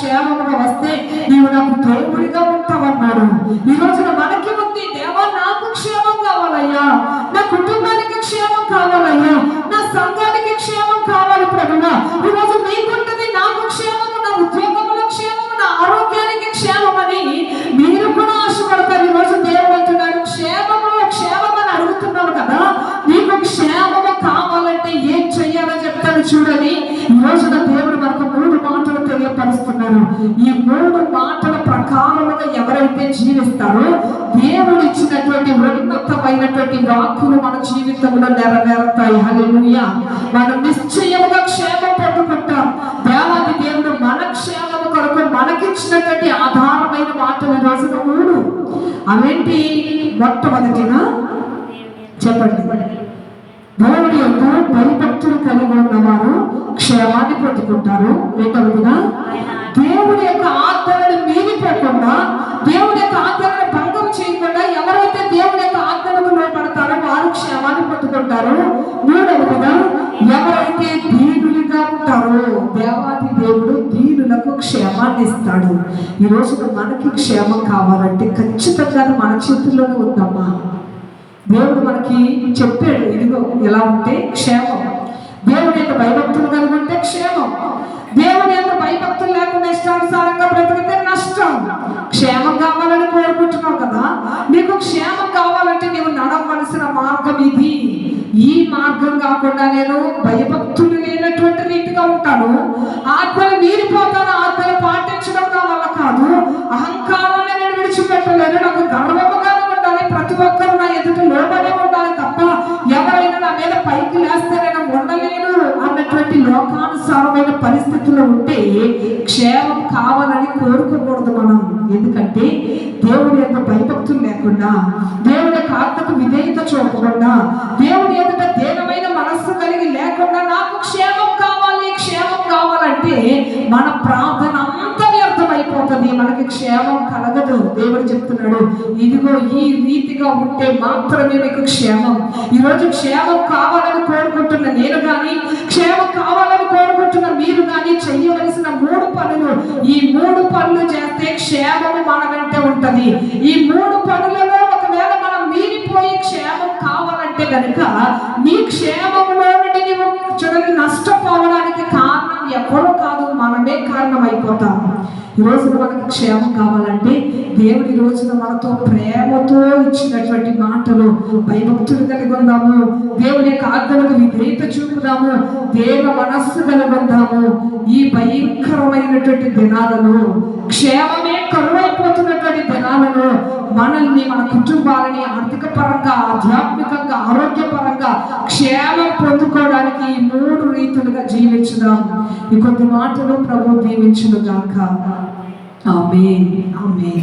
క్షేమంగా వస్తే నీవు నాకు దేవుడిగా ఉంటావన్నాడు. ఈ రోజున మనకి ఉంది దేవ నాకు క్షేమం కావాలయ్యా. నా కుటుంబానికి క్షేమం కావాలయ్యా. నా సంఘానికి క్షేమం కావాలి ప్రభుగా ఈ రోజు మీకుంటుంది నాకు క్షేమము నా ఉద్యోగంలో క్షేమము నా ఆరోగ్యానికి క్షేమం అని మీరు కూడా ఆశపడతారు. ఈ రోజు దేవుడు అంటున్నాడు క్షేమము క్షేమం అని అడుగుతున్నాను కదా. నీకు క్షేమము కావాలంటే ఏం చెయ్యాలని చెప్తాను చూడని ఈ రోజున తెలియపరుస్తున్నారు ఈ మూడు మాటల ప్రకారముగా ఎవరైతే జీవిస్తారో దేవుడు ఇచ్చినటువంటి ఉన్నతమైనటువంటి వాక్కులు మన జీవితంలో నెరవేరుతాయి. హల్లెలూయా. మనం నిశ్చయముగా క్షేమం పట్టుకుంటాం దేవాది దేవుడు మన క్షేమము కొరకు మనకిచ్చినటువంటి ఆధారమైన మాటలు ఈ రోజున మూడు. అవేంటి? మొట్టమొదటిన చెప్పండి. దేవుడి యొక్క భయభక్తులు కలిగి ఉన్నవారు క్షేమాన్ని పొందుకుంటారు. రెండవదిగా? ఉంటారో పొందుకుంటారు మూడవదిగా ఎవరైతే దీనులుగా ఉంటారో దేవాది దేవుడు దీనులకు క్షేమాన్ని ఇస్తాడు. ఈ రోజు మనకి క్షేమం కావాలంటే ఖచ్చితంగా మన చేతుల్లోనే ఉందమ్మా. దేవుడు మనకి చెప్పాడు ఇదిగో ఎలా ఉంటే క్షేమం. దేవుడి యొక్క భయభక్తులు కలిగి ఉంటే క్షేమం. దేవుడి యొక్క భయభక్తులు లేకుండా ఇష్టానుసారంగా బ్రతికితే నష్టం. క్షేమం కావాలని కోరుకుంటున్నావు కదా? నీకు క్షేమం కావాలంటే నీవు నడవలసిన మార్గం ఇది ఈ మార్గం కాకుండా నేను భయభక్తులు లేనటువంటి రీతిగా ఉంటాను. ఆత్మలు మీరిపోతాను ఆత్మలు పాటించడం నా వల్ల కాదు. అహంకారాన్ని నేను విడిచిపెట్టలేను. నాకు గర్వముగా ఉండాలి. ప్రతి ఒక్కరు నా ఎదుట లోపలే ఉండాలి తప్ప ఎవరైనా నా మీద పైకి లేస్తే నేను ఉండలేను అన్నటువంటి లోకానుసారమైన పరిస్థితుల్లో ఉంటే క్షేమం కావాలని కోరుకోకూడదు మనం. ఎందుకంటే దేవుడి యొక్క భయభక్తులు లేకుండా దేవుడి యొక్క ఆత్మకు విధేయత చూపకుండా మన ప్రార్థన అంతా వ్యర్థమైపోతుంది. మనకి క్షేమం కలగదు. దేవుడు చెప్తున్నాడు ఇదిగో ఈ రీతిగా ఉంటే మాత్రమే మీకు క్షేమం. ఈరోజు క్షేమం కావాలని కోరుకుంటున్న నేను కానీ క్షేమం కావాలని కోరుకుంటున్న మీరు కానీ చెయ్యవలసిన మూడు పనులు. ఈ మూడు పనులు చేస్తే క్షేమము మన వెంట ఉంటది. ఈ మూడు పనులలో ఒకవేళ మనం మీరిపోయి క్షేమం కావాలంటే గనుక మీ క్షేమంలో నుండి నీవు చూడండి నష్టపోవడానికి కారణం ఎవరో కాదు. మనమే ఈ రోజున క్షేమం కావాలంటే దేవుడు ఈ రోజున మనతో ప్రేమతో ఇచ్చినటువంటి మాటలు భయభక్తులు కలిగి ఉందాము దేవుని యొక్క ఆజ్ఞలకు విధేయత చూపుదాము. దేవ మనస్సు కలిగి ఉందాము ఈ భయంకరమైనటువంటి దినాలలో క్షేమమే కరువైపోతున్నటువంటి దినాలలో మనల్ని మన కుటుంబాలని ఆర్థిక పరంగా ఆధ్యాత్మికంగా ఆరోగ్యపరంగా క్షేమం పొందు ఈ మూడు రీతులుగా జీవించుదాం. ఈ కొద్ది మాటలు ప్రభు దీవించును గాక ఆమె ఆమె